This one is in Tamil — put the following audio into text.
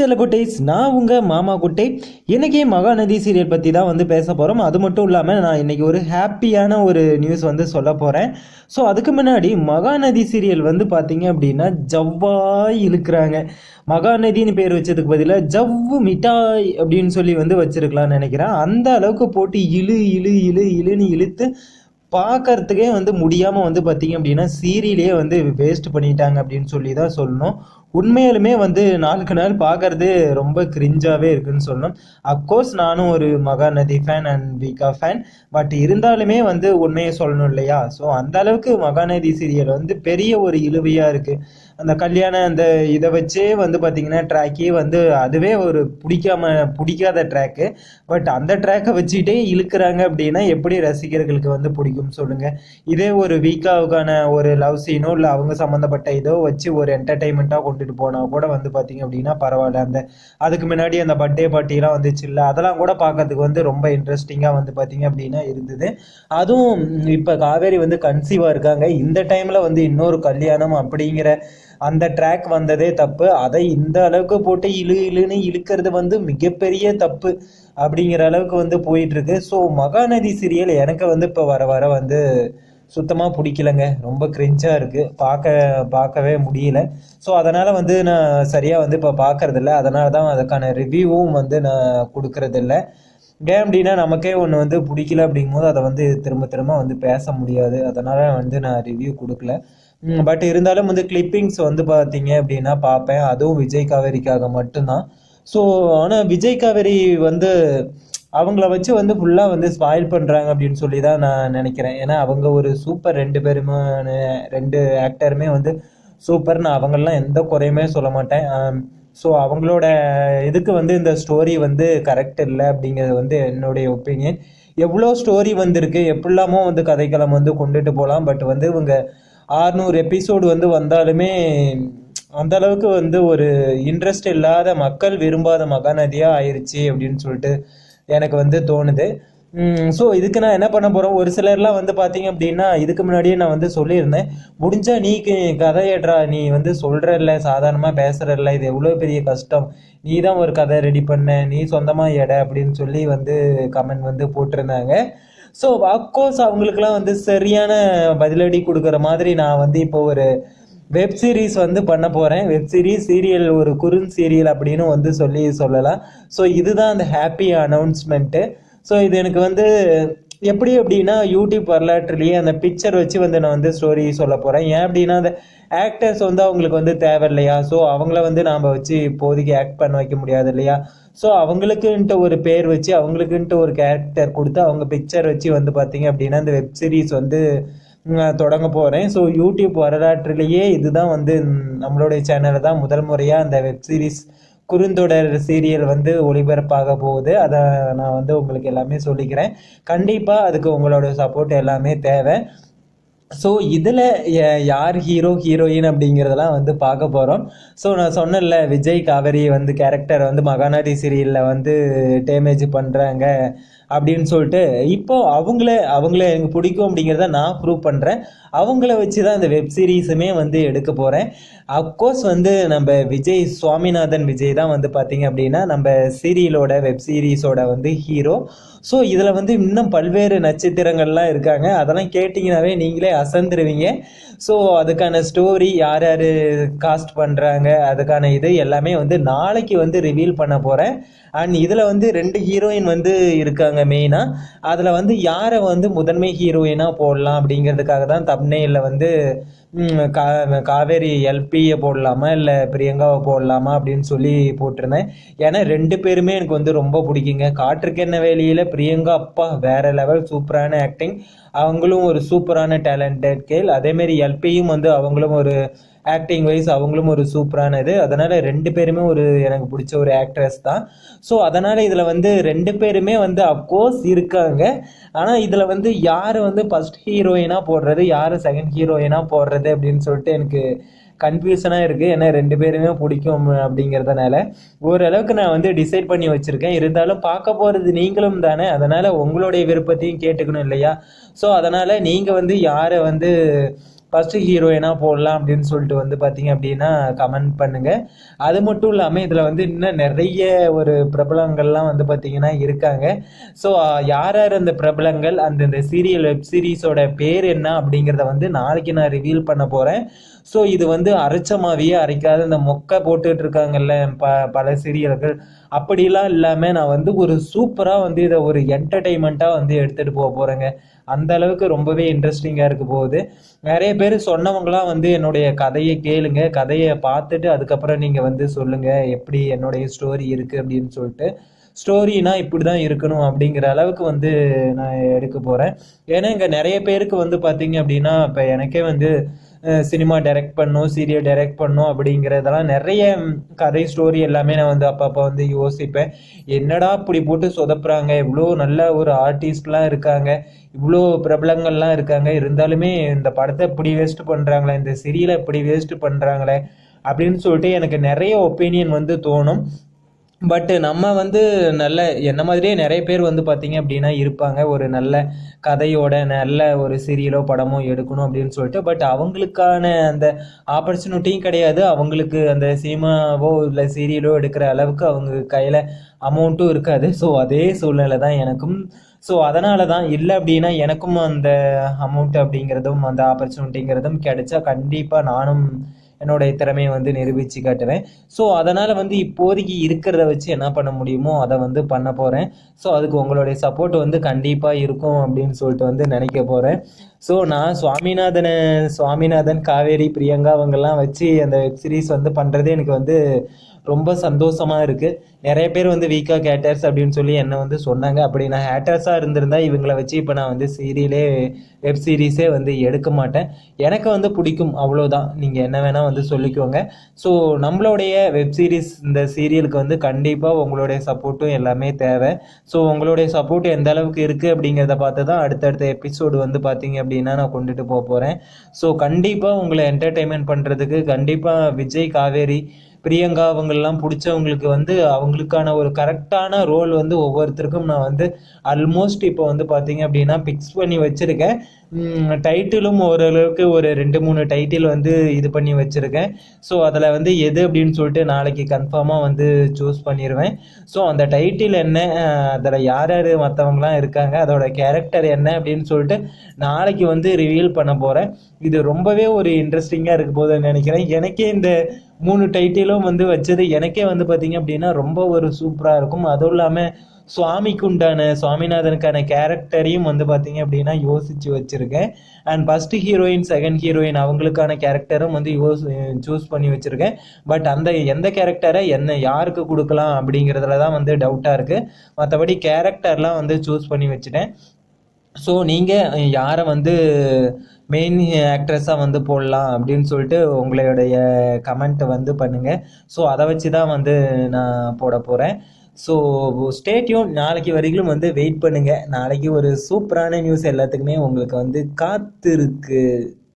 செல்ல குட்டைஸ் நான் உங்கள் மாமா குட்டை இன்றைக்கி மகாநதி சீரியல் பற்றி தான் வந்து பேச போகிறோம் அது மட்டும் இல்லாமல் நான் இன்றைக்கி ஒரு ஹாப்பியான ஒரு நியூஸ் வந்து சொல்ல போகிறேன் ஸோ அதுக்கு முன்னாடி மகாநதி சீரியல் வந்து பார்த்தீங்க அப்படின்னா ஜவ்வாய் இழுக்கிறாங்க. மகாநதின்னு பேர் வச்சதுக்கு பதிலாக ஜவ்வு மிட்டாய் அப்படின்னு சொல்லி வந்து வச்சுருக்கலாம்னு நினைக்கிறேன். அந்த அளவுக்கு போட்டு இழு இழு இழு இழுன்னு இழுத்து பார்க்கறதுக்கே வந்து முடியாமல் வந்து பார்த்தீங்க அப்படின்னா சீரியலே வந்து வேஸ்ட் பண்ணிட்டாங்க அப்படின்னு சொல்லி தான் சொல்லணும். உண்மையிலுமே வந்து நாளுக்கு நாள் பார்க்கறது ரொம்ப கிரிஞ்சாகவே இருக்குன்னு சொல்லணும். அப்கோர்ஸ் நானும் ஒரு மகாநதி ஃபேன் அண்ட் வீக்கா ஃபேன் பட் இருந்தாலுமே வந்து உண்மையை சொல்லணும் இல்லையா? ஸோ அந்த அளவுக்கு மகாநதி சீரியல் வந்து பெரிய ஒரு இழுவையாக இருக்குது அந்த கல்யாணம் அந்த இதை வச்சே வந்து பார்த்தீங்கன்னா ட்ராக்கே வந்து அதுவே ஒரு பிடிக்காம பிடிக்காத ட்ராக்கு பட் அந்த ட்ராக்கை வச்சுக்கிட்டே இழுக்கிறாங்க அப்படின்னா எப்படி ரசிகர்களுக்கு வந்து பிடிக்கும் சொல்லுங்கள் இதே ஒரு வீக்காவுக்கான ஒரு லவ் சீனோ இல்லை அவங்க சம்மந்தப்பட்ட இதோ வச்சு ஒரு என்டர்டைன்மெண்ட்டாக கூப்பிட்டுட்டு போனால் கூட வந்து பார்த்தீங்க அப்படின்னா பரவாயில்ல. அந்த அதுக்கு முன்னாடி அந்த பர்த்டே பார்ட்டிலாம் வந்துச்சு இல்லை? அதெல்லாம் கூட பார்க்கறதுக்கு வந்து ரொம்ப இன்ட்ரெஸ்டிங்காக வந்து பார்த்தீங்க அப்படின்னா இருந்தது. அதுவும் இப்போ காவேரி வந்து கன்சீவாக இருக்காங்க. இந்த டைமில் வந்து இன்னொரு கல்யாணம் அப்படிங்கிற அந்த ட்ராக் வந்ததே தப்பு. அதை இந்த அளவுக்கு போட்டு இழு இழுன்னு இழுக்கிறது வந்து மிகப்பெரிய தப்பு அப்படிங்கிற அளவுக்கு வந்து போயிட்டு இருக்கு. ஸோ மகாநதி சீரியல் எனக்கு வந்து இப்போ வர வர வந்து சுத்தமாக பிடிக்கலங்க. ரொம்ப கிரிஞ்சாக இருக்குது பார்க்க பார்க்கவே முடியல. ஸோ அதனால் வந்து நான் சரியாக வந்து இப்போ பார்க்கறதில்ல. அதனால தான் அதுக்கான ரிவ்யூவும் வந்து நான் கொடுக்கறதில்ல. ஏன் அப்படின்னா நமக்கே ஒன்று வந்து பிடிக்கல அப்படிங்கும்போது அதை வந்து திரும்ப திரும்ப வந்து பேச முடியாது. அதனால் வந்து நான் ரிவ்யூ கொடுக்கல. பட் இருந்தாலும் வந்து கிளிப்பிங்ஸ் வந்து பார்த்தீங்க அப்படின்னா பார்ப்பேன். அதுவும் விஜய் காவேரிக்காக மட்டும்தான். ஸோ ஆனால் விஜய் காவேரி வந்து அவங்கள வச்சு வந்து ஃபுல்லாக வந்து ஸ்பாயில் பண்ணுறாங்க அப்படின்னு சொல்லி தான் நான் நினைக்கிறேன். ஏன்னா அவங்க ஒரு சூப்பர் ரெண்டு பேருமே ரெண்டு ஆக்டருமே வந்து சூப்பர் நான் அவங்களெலாம் எந்த குறையுமே சொல்ல மாட்டேன். ஸோ அவங்களோட இதுக்கு வந்து இந்த ஸ்டோரி வந்து கரெக்ட் இல்லை அப்படிங்கிறது வந்து என்னுடைய ஒப்பீனியன் எவ்வளோ ஸ்டோரி வந்திருக்கு எப்படிலாமோ வந்து கதைக்களம் வந்து கொண்டுட்டு போகலாம். பட் வந்து இவங்க ஆறுநூறு எபிசோடு வந்து வந்தாலுமே அந்த அளவுக்கு வந்து ஒரு இன்ட்ரெஸ்ட் இல்லாத மக்கள் விரும்பாத மகாநதியாக ஆயிடுச்சு அப்படின்னு சொல்லிட்டு எனக்கு வந்து தோணுது. ஸோ இதுக்கு நான் என்ன பண்ண போகிறேன் ஒரு சிலர்லாம் வந்து பார்த்தீங்க அப்படின்னா இதுக்கு முன்னாடியே நான் வந்து சொல்லியிருந்தேன். முடிஞ்சா நீ கதை நீ வந்து சொல்கிறல்ல சாதாரணமாக பேசுகிறல்ல இது எவ்வளோ பெரிய கஷ்டம். நீ தான் ஒரு கதை ரெடி பண்ண நீ சொந்தமாக எடை அப்படின்னு சொல்லி வந்து கமெண்ட் வந்து போட்டிருந்தாங்க. ஸோ அஃப்கோர்ஸ் அவங்களுக்குலாம் வந்து சரியான பதிலடி கொடுக்குற மாதிரி நான் வந்து இப்போ ஒரு வெப் சீரிஸ் வந்து பண்ண போகிறேன் வெப் சீரிஸ் சீரியல் ஒரு குறுன் சீரியல் அப்படின்னு வந்து சொல்லி சொல்லலாம். ஸோ இதுதான் அந்த ஹாப்பி அனௌன்ஸ்மெண்ட்டு ஸோ இது எனக்கு வந்து எப்படி அப்படின்னா யூடியூப் வரலாற்றுலேயே அந்த பிக்சர் வச்சு வந்து நான் வந்து ஸ்டோரி சொல்ல போகிறேன் ஏன் அப்படின்னா அந்த ஆக்டர்ஸ் வந்து அவங்களுக்கு வந்து தேவை இல்லையா ஸோ அவங்கள வந்து நாம் வச்சு இப்போதைக்கு ஆக்ட் பண்ண வைக்க முடியாது இல்லையா? ஸோ அவங்களுக்குன்ட்டு ஒரு பேர் வச்சு அவங்களுக்குன்ட்டு ஒரு கேரக்டர் கொடுத்து அவங்க பிக்சர் வச்சு வந்து பார்த்தீங்க அப்படின்னா அந்த வெப் சீரிஸ் வந்து தொடங்க போகிறேன் ஸோ யூடியூப் வரலாற்றிலேயே இதுதான் வந்து நம்மளுடைய சேனலில் தான். முதல் முறையாக அந்த வெப் சீரிஸ் குறுந்தொடர் சீரியல் வந்து ஒளிபரப்பாக போகுது. அதை நான் வந்து உங்களுக்கு எல்லாமே சொல்லிக்கிறேன். கண்டிப்பாக அதுக்கு உங்களோட சப்போர்ட் எல்லாமே தேவை. ஸோ இதில் யார் ஹீரோ ஹீரோயின் அப்படிங்கிறதெல்லாம் வந்து பார்க்க போகிறோம் ஸோ நான் சொன்னேன்ல விஜய் காவேரி வந்து கேரக்டர் வந்து மகாநதி சீரியலில் வந்து டேமேஜ் பண்ணுறாங்க அப்படின்னு சொல்லிட்டு இப்போ அவங்கள அவங்கள எனக்கு பிடிக்கும் அப்படிங்கிறத நான் ப்ரூவ் பண்ணுறேன் அவங்கள வச்சு தான் இந்த வெப் சீரிஸுமே வந்து எடுக்க போகிறேன் அஃப்கோர்ஸ் வந்து நம்ம விஜய் சுவாமிநாதன் விஜய் தான் வந்து பார்த்தீங்க அப்படின்னா நம்ம சீரியலோட வெப் சீரிஸோட வந்து ஹீரோ ஸோ இதில் வந்து இன்னும் பல்வேறு நட்சத்திரங்கள்லாம் இருக்காங்க. அதெல்லாம் கேட்டிங்கனாவே நீங்களே அசந்துருவீங்க. ஸோ அதுக்கான ஸ்டோரி யார் யார் காஸ்ட் பண்ணுறாங்க அதுக்கான இது எல்லாமே வந்து நாளைக்கு வந்து ரிவீல் பண்ண போகிறேன் அண்ட் இதில் வந்து ரெண்டு ஹீரோயின் வந்து இருக்காங்க மெயினாக அதில் வந்து யாரை வந்து முதன்மை ஹீரோயினாக போடலாம் அப்படிங்கிறதுக்காக தான் தப்பு தப்னேயில் வந்து கா காவேரி எல்பியை போடலாமா இல்லை பிரியங்காவை போடலாமா அப்படின்னு சொல்லி போட்டிருந்தேன். ஏன்னா ரெண்டு பேருமே எனக்கு வந்து ரொம்ப பிடிக்குங்க. காற்றுக்கென்ன வேலையில் பிரியங்கா அப்பா வேற லெவல் சூப்பரான ஆக்டிங் அவங்களும் ஒரு சூப்பரான டேலண்டட் கேள் அதேமாரி எல்பியும் வந்து அவங்களும் ஒரு ஆக்டிங் வைஸ் அவங்களும் ஒரு சூப்பரானது. அதனால் ரெண்டு பேருமே ஒரு எனக்கு பிடிச்ச ஒரு ஆக்ட்ரஸ் தான். ஸோ அதனால் இதில் வந்து ரெண்டு பேருமே வந்து அஃப்கோர்ஸ் இருக்காங்க. ஆனால் இதில் வந்து யார் வந்து ஃபஸ்ட் ஹீரோயினாக போடுறது யார் செகண்ட் ஹீரோயினாக போடுறது அப்படின்னு சொல்லிட்டு எனக்கு கன்ஃபியூஷனாக இருக்குது ஏன்னா ரெண்டு பேருமே பிடிக்கும் அப்படிங்கிறதுனால. ஓரளவுக்கு நான் வந்து டிசைட் பண்ணி வச்சுருக்கேன். இருந்தாலும் பார்க்க போகிறது நீங்களும் தானே. அதனால் உங்களுடைய விருப்பத்தையும் கேட்டுக்கணும் இல்லையா? ஸோ அதனால் நீங்கள் வந்து யாரை வந்து ஃபஸ்ட்டு ஹீரோயினாக போடலாம் அப்படின்னு சொல்லிட்டு வந்து பார்த்தீங்க அப்படின்னா கமெண்ட் பண்ணுங்கள் அது மட்டும் இல்லாமல் இதில் வந்து இன்னும் நிறைய ஒரு பிரபலங்கள்லாம் வந்து பார்த்தீங்கன்னா இருக்காங்க. ஸோ யார் யார் அந்த பிரபலங்கள் அந்த இந்த சீரியல் வெப் சீரிஸோட பேர் என்ன அப்படிங்கிறத வந்து நாளைக்கு நான் ரிவீல் பண்ண போகிறேன் ஸோ இது வந்து அரைச்ச மாவியே அரைக்காத இந்த மொக்கை போட்டுட்டு இருக்காங்கல்ல ப பல சீரியல்கள் அப்படிலாம் இல்லாமல் நான் வந்து ஒரு சூப்பராக வந்து இதை ஒரு என்டர்டெயின்மெண்ட்டாக வந்து எடுத்துகிட்டு போக போகிறேங்க அந்த அளவுக்கு ரொம்பவே இன்ட்ரெஸ்டிங்காக இருக்க போகுது. நிறைய பேர் சொன்னவங்களாம் வந்து என்னுடைய கதையை கேளுங்க. கதையை பார்த்துட்டு அதுக்கப்புறம் நீங்கள் வந்து சொல்லுங்கள் எப்படி என்னுடைய ஸ்டோரி இருக்குது அப்படின்னு சொல்லிட்டு. ஸ்டோரினா இப்படி தான் இருக்கணும் அப்படிங்கிற அளவுக்கு வந்து நான் எடுக்க போகிறேன் ஏன்னா இங்கே நிறைய பேருக்கு வந்து பார்த்தீங்க அப்படின்னா இப்போ எனக்கே வந்து சினிமா டைரக்ட் பண்ணும் சீரியல் டைரக்ட் பண்ணும் அப்படிங்கிறதெல்லாம் நிறைய கதை ஸ்டோரி எல்லாமே நான் வந்து அப்பப்போ வந்து யோசிப்பேன். என்னடா இப்படி போட்டு சொதப்புறாங்க? இவ்வளோ நல்ல ஒரு ஆர்டிஸ்ட்லாம் இருக்காங்க. இவ்வளோ பிரபலங்கள்லாம் இருக்காங்க. இருந்தாலுமே இந்த படத்தை இப்படி வேஸ்ட் பண்ணுறாங்களே இந்த சீரியலை இப்படி வேஸ்ட் பண்ணுறாங்களே அப்படின்னு சொல்லிட்டு எனக்கு நிறைய ஒப்பீனியன் வந்து தோணும். பட்டு நம்ம வந்து நல்ல என்ன மாதிரியே நிறைய பேர் வந்து பார்த்தீங்க அப்படின்னா இருப்பாங்க. ஒரு நல்ல கதையோட நல்ல ஒரு சீரியலோ படமோ எடுக்கணும் அப்படின்னு சொல்லிட்டு. பட் அவங்களுக்கான அந்த ஆப்பர்ச்சுனிட்டியும் கிடையாது. அவங்களுக்கு அந்த சினிமாவோ இல்லை சீரியலோ எடுக்கிற அளவுக்கு அவங்க கையில் அமௌண்ட்டும் இருக்காது. ஸோ அதே சூழ்நிலை தான் எனக்கும். ஸோ அதனால தான் இல்லை அப்படின்னா எனக்கும் அந்த அமௌண்ட் அப்படிங்கிறதும் அந்த ஆப்பர்ச்சுனிட்டிங்கிறதும் கிடைச்சா கண்டிப்பாக நானும் என்னுடைய திறமையை வந்து நிரூபித்து காட்டுவேன். ஸோ அதனால் வந்து இப்போதைக்கு இருக்கிறத வச்சு என்ன பண்ண முடியுமோ அதை வந்து பண்ண போகிறேன் ஸோ அதுக்கு உங்களுடைய சப்போர்ட் வந்து கண்டிப்பாக இருக்கும் அப்படின்னு சொல்லிட்டு வந்து நினைக்க போகிறேன் ஸோ நான் சுவாமிநாதனை சுவாமிநாதன் காவேரி பிரியங்கா அவங்கெல்லாம் வச்சு அந்த வெப் சீரிஸ் வந்து பண்ணுறது எனக்கு வந்து ரொம்ப சந்தோஷமாக இருக்குது நிறைய பேர் வந்து வீக்காக கேட்டர்ஸ் அப்படின்னு சொல்லி என்னை வந்து சொன்னாங்க. அப்படி நான் ஹேட்டர்ஸாக இருந்திருந்தால் இவங்களை வச்சு இப்போ நான் வந்து சீரியலே வெப் சீரிஸே வந்து எடுக்க மாட்டேன். எனக்கு வந்து பிடிக்கும். அவ்வளோதான் நீங்கள் என்ன வேணால் வந்து சொல்லிக்கோங்க. ஸோ நம்மளுடைய வெப் சீரிஸ் இந்த சீரியலுக்கு வந்து கண்டிப்பாக உங்களுடைய சப்போர்ட்டும் எல்லாமே தேவை. ஸோ உங்களுடைய சப்போர்ட் எந்த அளவுக்கு இருக்குது அப்படிங்கிறத பார்த்து தான் அடுத்தடுத்த எபிசோடு வந்து பார்த்தீங்க அப்படின்னா நான் கொண்டுட்டு போக போகிறேன் ஸோ கண்டிப்பாக உங்களை என்டர்டெயின்மெண்ட் பண்ணுறதுக்கு கண்டிப்பாக விஜய் காவேரி பிரியங்கா அவங்களெலாம் பிடிச்சவங்களுக்கு வந்து அவங்களுக்கான ஒரு கரெக்டான ரோல் வந்து ஒவ்வொருத்தருக்கும் நான் வந்து ஆல்மோஸ்ட் இப்போ வந்து பார்த்தீங்க அப்படின்னா பிக்ஸ் பண்ணி வச்சுருக்கேன். டைட்டிலும் ஓரளவுக்கு ஒரு ரெண்டு மூணு டைட்டில் வந்து இது பண்ணி வச்சுருக்கேன். ஸோ அதில் வந்து எது அப்படின்னு சொல்லிட்டு நாளைக்கு கன்ஃபார்மாக வந்து சூஸ் பண்ணிடுவேன் ஸோ அந்த டைட்டில் என்ன அதில் யார் யார் மற்றவங்களாம் இருக்காங்க அதோட கேரக்டர் என்ன அப்படின்னு சொல்லிட்டு நாளைக்கு வந்து ரிவீல் பண்ண போகிறேன் இது ரொம்பவே ஒரு இன்ட்ரெஸ்டிங்காக இருக்க போதுன்னு நினைக்கிறேன். எனக்கே இந்த மூணு டைட்டிலும் வந்து வச்சது. எனக்கே வந்து பார்த்தீங்க அப்படின்னா ரொம்ப ஒரு சூப்பராக இருக்கும். அதுவும் இல்லாமல் சுவாமிக்கு உண்டான சுவாமிநாதனுக்கான கேரக்டரையும் வந்து பார்த்தீங்க அப்படின்னா யோசித்து வச்சுருக்கேன். And first heroine second heroine அவங்களுக்கான கேரக்டரும் வந்து யோசி சூஸ் பண்ணி வச்சுருக்கேன். பட் அந்த எந்த கேரக்டரை என்ன யாருக்கு கொடுக்கலாம் அப்படிங்கிறதுல தான் வந்து டவுட்டாக இருக்குது மற்றபடி கேரக்டர்லாம் வந்து சூஸ் பண்ணி வச்சுட்டேன். ஸோ நீங்கள் யாரை வந்து மெயின் ஆக்ட்ரஸாக வந்து போடலாம் அப்படின்னு சொல்லிட்டு உங்களுடைய கமெண்ட்டை வந்து பண்ணுங்கள் ஸோ அதை வச்சு தான் வந்து நான் போட போகிறேன் ஸோ ஸ்டேட்யூன் நாளைக்கு வரைக்கும் வந்து வெயிட் பண்ணுங்கள் நாளைக்கு ஒரு சூப்பரான நியூஸ் எல்லாத்துக்குமே உங்களுக்கு வந்து காத்திருக்கு.